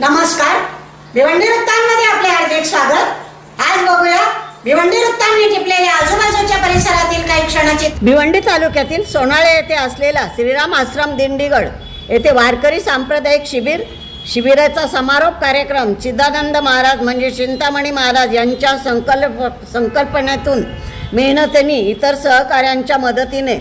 नमस्कार. भिवंडी वृत्तांमध्ये आपले हार्दिक स्वागत. आज बघूया भिवंडी वृत्तांनी टिपलेल्या आजूबाजूच्या परिसरातील काही क्षणाची भिवंडी तालुक्यातील सोनाळे येथे असलेला श्रीराम आश्रम दिंडीगड येथे वारकरी सांप्रदायिक शिबिर शिबिराचा समारोप कार्यक्रम चिदानंद महाराज म्हणजे चिंतामणी महाराज यांच्या संकल्प संकल्पनेतून मेहनतीने इतर सहकाऱ्यांच्या मदतीने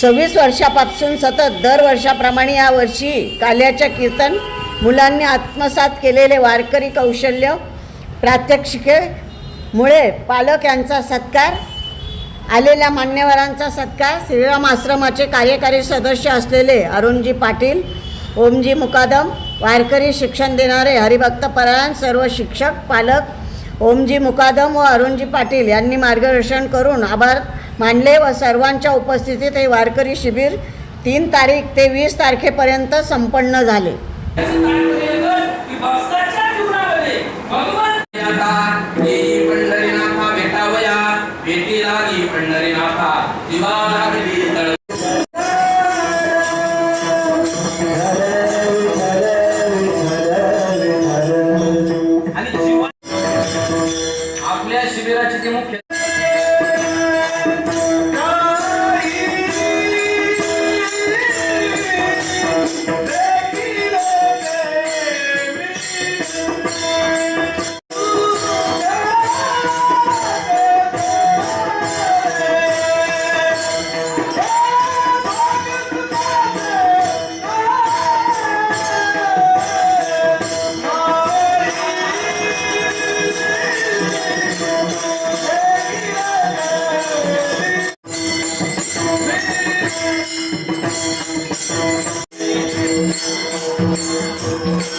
सव्वीस वर्षापासून सतत दर वर्षाप्रमाणे या यावर्षी काल्याच्या कीर्तन मुलांनी आत्मसात केलेले वारकरी कौशल्य प्रात्यक्षिकेमुळे पालक यांचा सत्कार आलेल्या मान्यवरांचा सत्कार श्रीराम आश्रमाचे कार्यकारी सदस्य असलेले अरुणजी पाटील ओमजी मुकादम वारकरी शिक्षण देणारे हरिभक्त परायण सर्व शिक्षक पालक ओमजी मुकादम व अरुणजी पाटील यांनी मार्गदर्शन करून आभार मानले व सर्वांच्या उपस्थितीत हे वारकरी शिबिर तीन तारीख ते वीस तारखेपर्यंत संपन्न झाले. पंढरीनाथा भेटावया लागी पंढरीनाथा दिवा लागली Oh,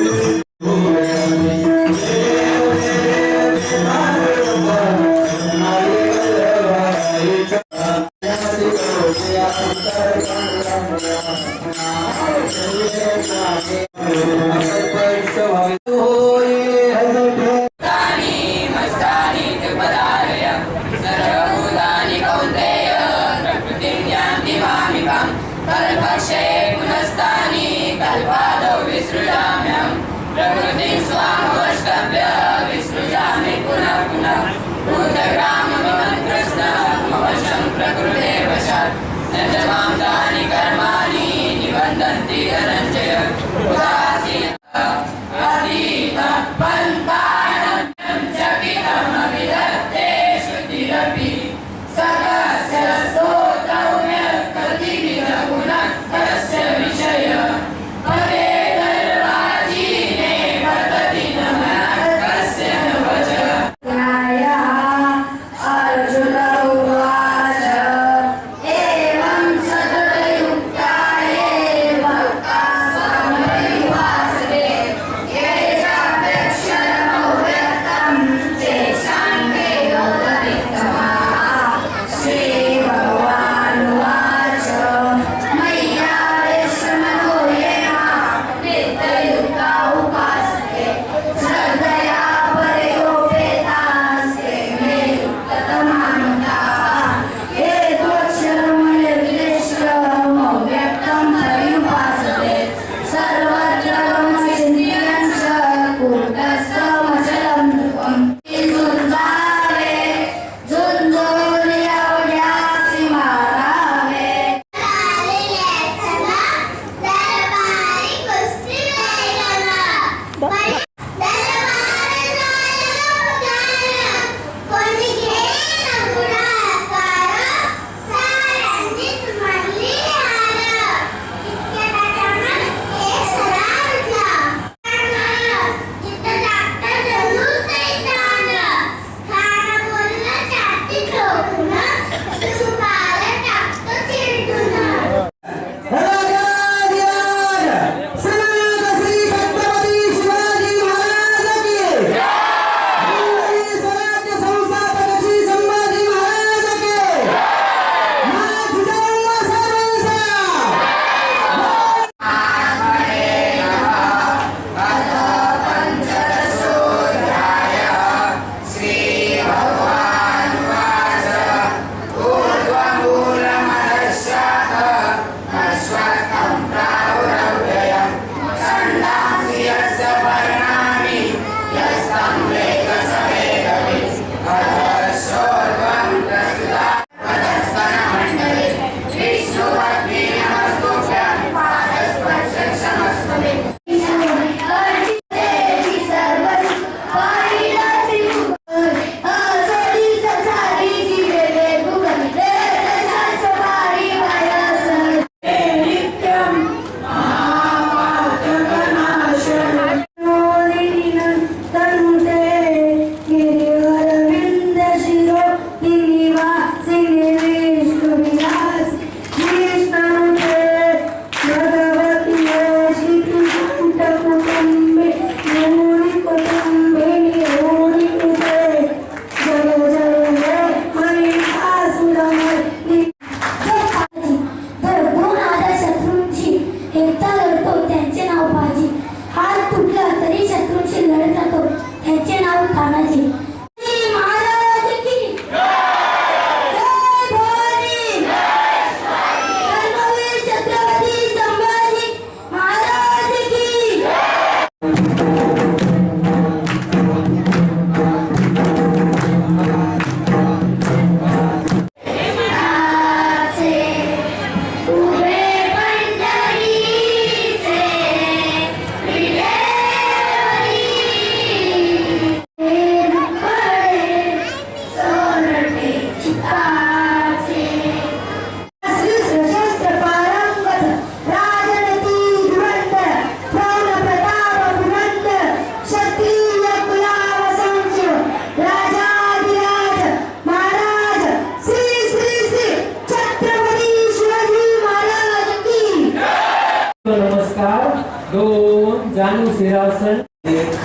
दोन असेल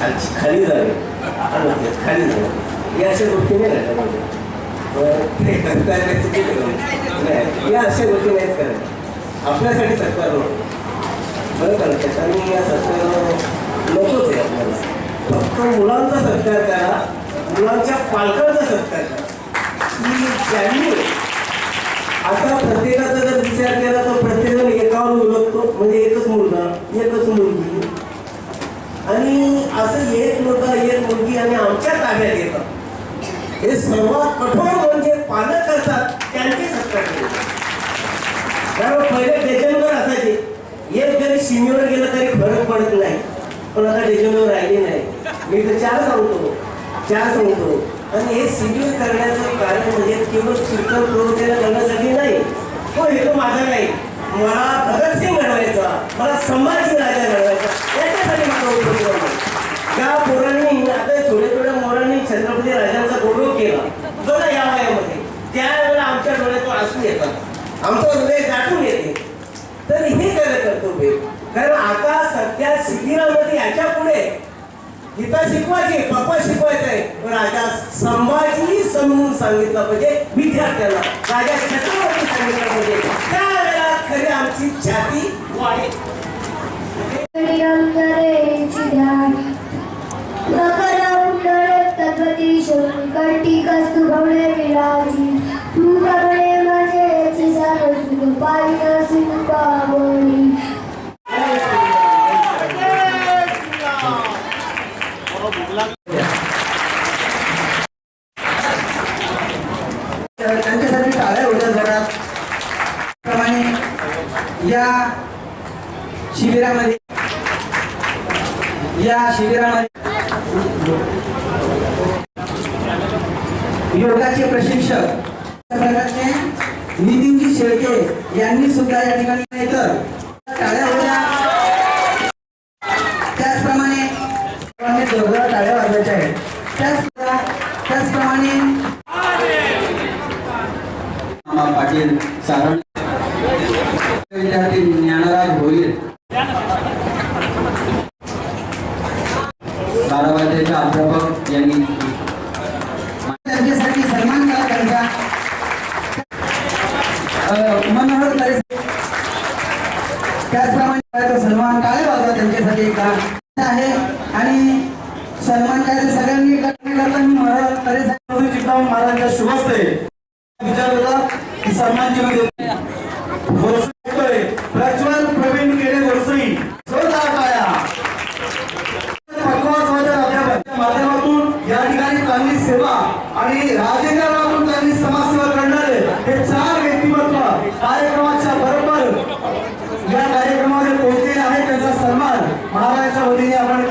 खालची खाली जावे आरोग्य खाली जावे या अशा गोष्टी नाही घडल्या पाहिजे. नाही या अशा गोष्टी नाहीत करायच्या आपल्यासाठी सत्कार बरं कारण लक्षात? या सत्कार नकोच आहे आपल्याला. फक्त मुलांचा सत्कार करा. मुलांच्या पालकांचा सत्कार करा. की त्यांनी आता प्रत्येकाचा जर विचार केला तर प्रत्येकजण एकावर उलटतो. म्हणजे एकच मुलगा एकच मुलगा. आणि असं एक मुलगा एक मुलगी आणि आमच्या ताब्यात येतात हे सर्वात कठोर म्हणजे पालक करतात त्यांचे सत्कार कारण पहिले डेजनवर असायचे. एक जरी सीमेवर गेलं तरी फरक पडत नाही. पण आता डेजनवर राहिले नाही. मी तर चार सांगतो. चार सांगतो. आणि हे सिव्हिल करण्याचं कारण म्हणजे केवळ शिक्षण प्रवृत्तीला करण्यासाठी नाही. हो हे तो माझा नाही. मला भगतसिंग घडवायचा. मला समाज राजा घडवायचा याच्यासाठी माझा उपयोग आहे. त्या पोरांनी आता थोड्या थोड्या मोरांनी छत्रपती राजांचा गौरव केला बघा या वयामध्ये त्यावेळेला आमच्या डोळ्यातून आसू येतात आमचं हृदय दाटून येते तर हे काय कर्तव्य कारण आता सध्या शिबिरामध्ये याच्यापुढे गीता शिकवायची पप्पा शिकवायचं आहे पण राजा संभाजी समजून सांगितलं पाहिजे. विद्यार्थ्यांना राजा छत्रपती सांगितलं पाहिजे. त्यावेळेला खरी आमची छाती वाढेल. या शिबिरामध्ये या शिबिरामध्ये योगाचे प्रशिक्षक प्रकारचे नितीनजी शेळके यांनी सुद्धा या ठिकाणी नाही तर टाळ्या होत्या सलमान करायचा सन्मान टाळे वाजवा त्यांच्यासाठी एकदा आहे. सन्मान महाराजांच्या वतीने आपण